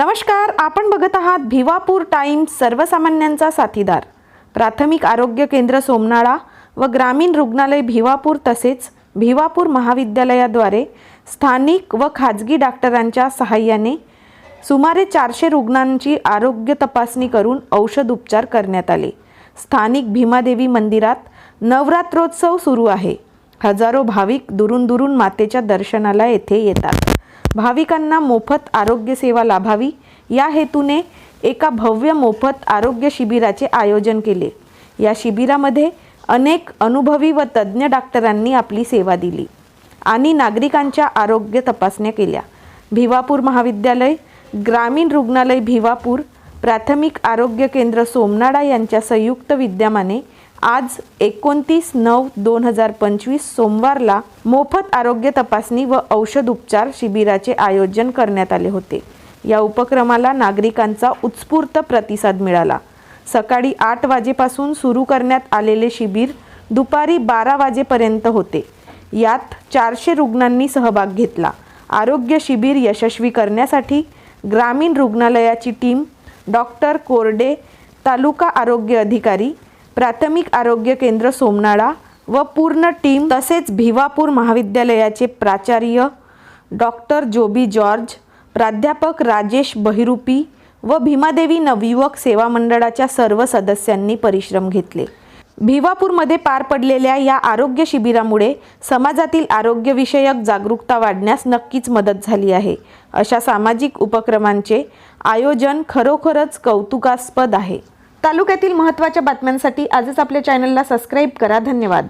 नमस्कार आपण बघत आहात भिवापूर टाइम्स सर्वसामान्यांचा साथीदार. प्राथमिक आरोग्य केंद्र सोमनाळा व ग्रामीण रुग्णालय भिवापूर तसेच भिवापूर महाविद्यालयाद्वारे स्थानिक व खाजगी डॉक्टरांच्या सहाय्याने सुमारे चारशे रुग्णांची आरोग्य तपासणी करून औषध उपचार करण्यात आले. स्थानिक भीमादेवी मंदिरात नवरात्रोत्सव सुरू आहे. हजारो भाविक दुरून दुरून मातेच्या दर्शनाला येथे येतात. भाविकांना मोफत आरोग्य सेवा लाभावी. या हेतूने एका भव्य मोफत आरोग्य शिबिराचे आयोजन केले. या शिबिरामध्ये अनेक अनुभवी व तज्ज्ञ डॉक्टरांनी आपली सेवा दिली आणि नागरिकांच्या आरोग्य तपासण्या केल्या. भिवापूर महाविद्यालय ग्रामीण रुग्णालय भिवापूर प्राथमिक आरोग्य केंद्र सोमनाडा यांच्या संयुक्त विद्यमाने आज एकोणतीस नऊ दोन हजार पंचवीस सोमवारला मोफत आरोग्य तपासणी व औषध उपचार शिबिराचे आयोजन करण्यात आले होते. या उपक्रमाला नागरिकांचा उत्स्फूर्त प्रतिसाद मिळाला. सकाळी आठ वाजेपासून सुरू करण्यात आलेले शिबिर दुपारी बारा वाजेपर्यंत होते. यात चारशे रुग्णांनी सहभाग घेतला. आरोग्य शिबिर यशस्वी करण्यासाठी ग्रामीण रुग्णालयाची टीम डॉक्टर कोरडे तालुका आरोग्य अधिकारी प्राथमिक आरोग्य केंद्र सोमनाळा व पूर्ण टीम तसेच भिवापूर महाविद्यालयाचे प्राचार्य डॉक्टर जोबी जॉर्ज प्राध्यापक राजेश बहिरुपी व भीमादेवी नवयुवक सेवा मंडळाच्या सर्व सदस्यांनी परिश्रम घेतले. भिवापूरमध्ये पार पडलेल्या या आरोग्य शिबिरामुळे समाजातील आरोग्यविषयक जागरूकता वाढण्यास नक्कीच मदत झाली आहे. अशा सामाजिक उपक्रमांचे आयोजन खरोखरच कौतुकास्पद आहे. तालुक्यातील महत्त्वाच्या बातम्यांसाठी आजच आपल्या चॅनलला सबस्क्राईब करा. धन्यवाद.